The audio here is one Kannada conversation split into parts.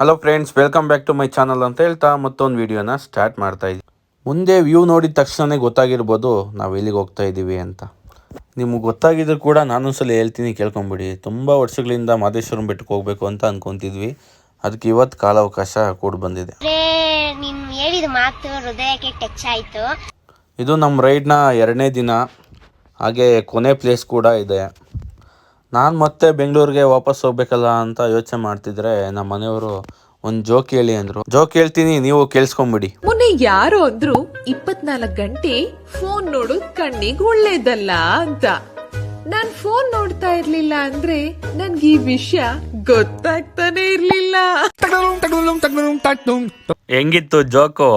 Hello friends welcome back to my channel ಅಂತ ಹೇಳ್ತಾ ಮತ್ತೊಂದು ವಿಡಿಯೋನ ಸ್ಟಾರ್ಟ್ ಮಾಡ್ತಾ ಇದ್ದೀವಿ ಮುಂದೆ ವ್ಯೂ ನೋಡಿದ ತಕ್ಷಣವೇ ಗೊತ್ತಾಗಿರ್ಬೋದು ನಾವು ಎಲ್ಲಿಗೆ ಹೋಗ್ತಾ ಇದ್ದೀವಿ ಅಂತ. ನಿಮಗೆ ಗೊತ್ತಾಗಿದ್ರು ಕೂಡ ನಾನು ನಾನೊಂದ್ಸಲ ಹೇಳ್ತೀನಿ ಕೇಳ್ಕೊಂಬಿಡಿ. ತುಂಬ ವರ್ಷಗಳಿಂದ ಮಾದೇಶ್ವರಂ ಬೆಟ್ಟಕ್ಕೆ ಹೋಗ್ಬೇಕು ಅಂತ ಅಂದ್ಕೊತಿದ್ವಿ ಅದಕ್ಕೆ ಇವತ್ತು ಕಾಲಾವಕಾಶ ಕೂಡ ಬಂದಿದೆ. ಮಾತು ಹೃದಯಕ್ಕೆ ಟಚ್ ಆಯ್ತು. ಇದು ನಮ್ಮ ರೈಡ್ನ ಎರಡನೇ ದಿನ. ಹಾಗೆ ಕೊನೆ ಪ್ಲೇಸ್ ಕೂಡ ಇದೆ. ನಾನು ಮತ್ತೆ ಬೆಂಗಳೂರಿಗೆ ವಾಪಸ್ ಹೋಗ್ಬೇಕಲ್ಲ ಅಂತ ಯೋಚನೆ ಮಾಡ್ತಿದ್ರೆ ನಮ್ಮ ಮನೆಯವರು ಒಂದು ಜೋಕ್ ಹೇಳಿ ಅಂದ್ರು. ಜೋಕ್ ಹೇಳ್ತೀನಿ ನೀವು ಕೇಳಿಸ್ಕೊಂಬಿಡಿ. ಮೊನ್ನೆ ಯಾರೋ ಅಂದ್ರು ಇಪ್ಪತ್ನಾಲ್ಕು ಗಂಟೆ ಫೋನ್ ನೋಡೋದ್ ಕಣ್ಣಿಗೆ ಒಳ್ಳೇದಲ್ಲ ಅಂತ. ನಾನ್ ಫೋನ್ ನೋಡ್ತಾ ಇರ್ಲಿಲ್ಲ ಅಂದ್ರೆ ನನ್ಗೆ ಈ ವಿಷಯ ಗೊತ್ತಾಗ್ತಾನೆ ಇರ್ಲಿಲ್ಲ. ಹೆಂಗಿತ್ತು ಜೋಕು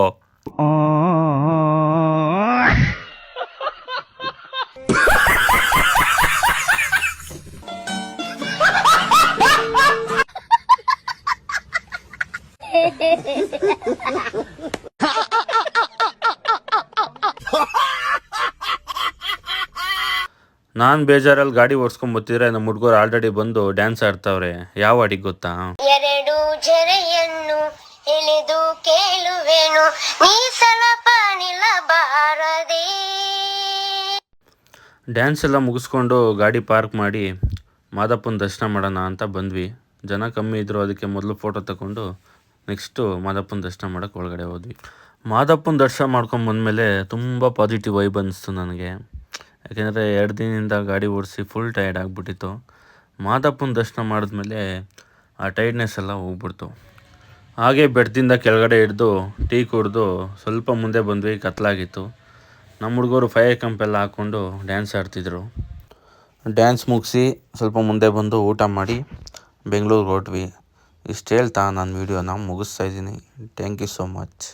ನಾನು ಬೇಜಾರಲ್ಲಿ ಗಾಡಿ ಓಡಿಸ್ಕೊಂಡ್ ಬರ್ತಿದ್ರೆ ನಮ್ಮ ಹುಡುಗರು ಆಲ್ರೆಡಿ ಬಂದು ಡ್ಯಾನ್ಸ್ ಆಡ್ತಾವ್ರೆ. ಯಾವ ಹಾಡಿಗೆ ಗೊತ್ತಾ? ಎರಡು ಜರೆಯನ್ನು ಎಳೆದು ಕೇಳುವೆನು ಬಾರದೆ. ಡ್ಯಾನ್ಸ್ ಎಲ್ಲ ಮುಗಿಸ್ಕೊಂಡು ಗಾಡಿ ಪಾರ್ಕ್ ಮಾಡಿ ಮಾದಪ್ಪನ ದರ್ಶನ ಮಾಡೋಣ ಅಂತ ಬಂದ್ವಿ. ಜನ ಕಮ್ಮಿ ಇದ್ರು ಅದಕ್ಕೆ ಮೊದಲು ಫೋಟೋ ತಗೊಂಡು ನೆಕ್ಸ್ಟು ಮಾದಪ್ಪನ ದರ್ಶನ ಮಾಡೋಕ್ಕೆ ಒಳಗಡೆ ಹೋದ್ವಿ. ಮಾದಪ್ಪನ ದರ್ಶನ ಮಾಡ್ಕೊಂಡು ಬಂದಮೇಲೆ ತುಂಬ ಪಾಸಿಟಿವ್ ವೈಬ್ ಅನ್ನಿಸ್ತು ನನಗೆ. ಯಾಕೆಂದರೆ ಎರಡು ದಿನದಿಂದ ಗಾಡಿ ಓಡಿಸಿ ಫುಲ್ ಟೈರ್ಡ್ ಆಗಿಬಿಟ್ಟಿತ್ತು. ಮಾದಪ್ಪನ ದರ್ಶನ ಮಾಡಿದ್ಮೇಲೆ ಆ ಟೈರ್ಡ್ನೆಸ್ ಎಲ್ಲ ಹೋಗ್ಬಿಡ್ತು. ಹಾಗೆ ಬೆಡ್ದಿಂದ ಕೆಳಗಡೆ ಹಿಡ್ದು ಟೀ ಕುಡಿದು ಸ್ವಲ್ಪ ಮುಂದೆ ಬಂದ್ವಿ, ಕತ್ಲಾಗಿತ್ತು. ನಮ್ಮ ಹುಡುಗರು ಫೈರ್ ಕಂಪ್ ಎಲ್ಲ ಹಾಕ್ಕೊಂಡು ಡ್ಯಾನ್ಸ್ ಆಡ್ತಿದ್ರು. ಡ್ಯಾನ್ಸ್ ಮುಗಿಸಿ ಸ್ವಲ್ಪ ಮುಂದೆ ಬಂದು ಊಟ ಮಾಡಿ ಬೆಂಗಳೂರಿಗೆ ಹೊರಟ್ವಿ. ಇಷ್ಟು ಹೇಳ್ತಾ ನಾನು ವೀಡಿಯೋನ ಮುಗಿಸ್ತಾ ಇದ್ದೀನಿ. Thank you so much